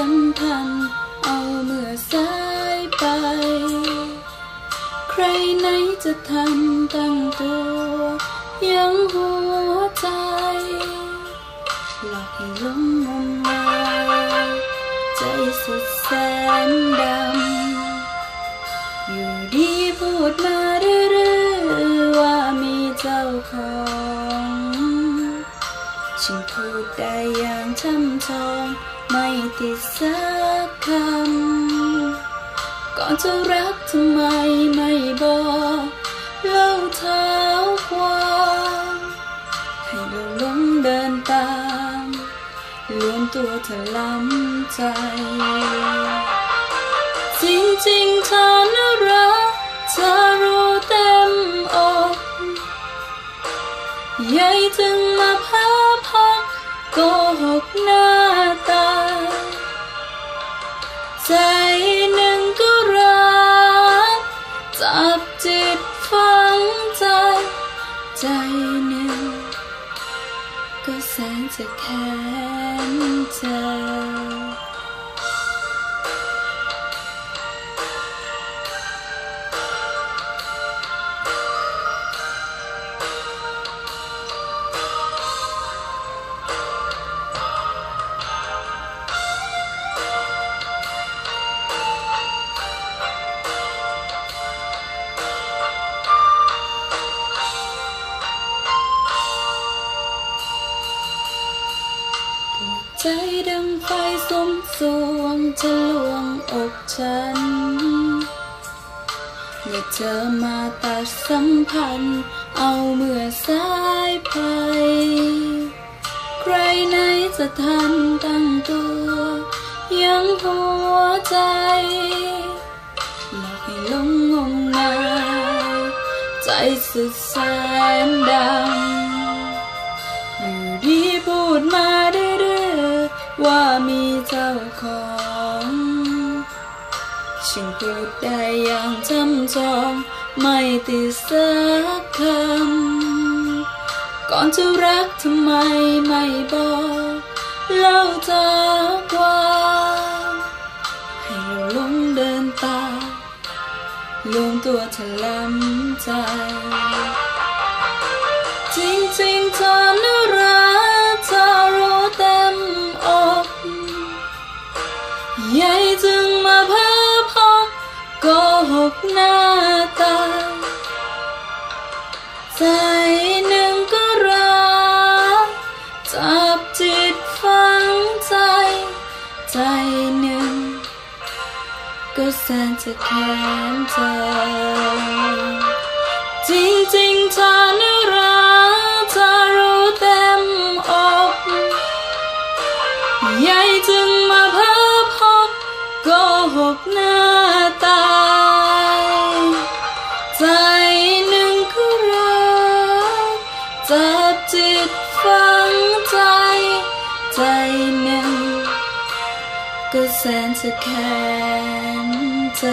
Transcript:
อมาตันเอาเมื่อสายไป ใครไหนจะทันตั้งตัวยังหัวใจ หลอกให้หลงงมงายใจสุดแสนดา ฉันพูดได้อย่างช่ำชองไม่ติดสักคำก่อนจะรักทำไมไม่บอกเล่าเท้าความให้เราลงเดินตามลวนตัวเธอล้ำใจ จริงๆเธอน่ารักเธอรู้เต็มอกใหญ่จึงมาพัก กหน้าตา ใจหนึ่งก็รัก จับจิตฝังใจ ใจหนึ่ง ก็แสนจะแค้นใจ ใจดังไฟสมสวงจะลวงอกฉัน เมื่อเธอมาตัดสัมพันธ์ เอาเมื่อสายไป ใครไหนจะทันตั้งตัว ยังหัวใจหลอกให้หลงงมงายใจสุดแสน มีเจ้าของฉันพูดได้อย่างจำจองไม่ติดสักคำก่อนจะรักทำไมไม่บอกเล่าจากควาให้เราลงเดินตาลงตัวเธอล้ำใจ จริงๆเธอ หกหน้าตา ใจหนึ่งก็รัก จับจิตฝังใจ ใจหนึ่ง ก็แสนจะแค้นเธอจริงๆเธอน่ารักเธอรู้เต็มอกใหญ่จึงมาพาพบโกหกหน้า จับจิตฝังใจ ใจหนึ่ง ก็แสนจะแค้นใจ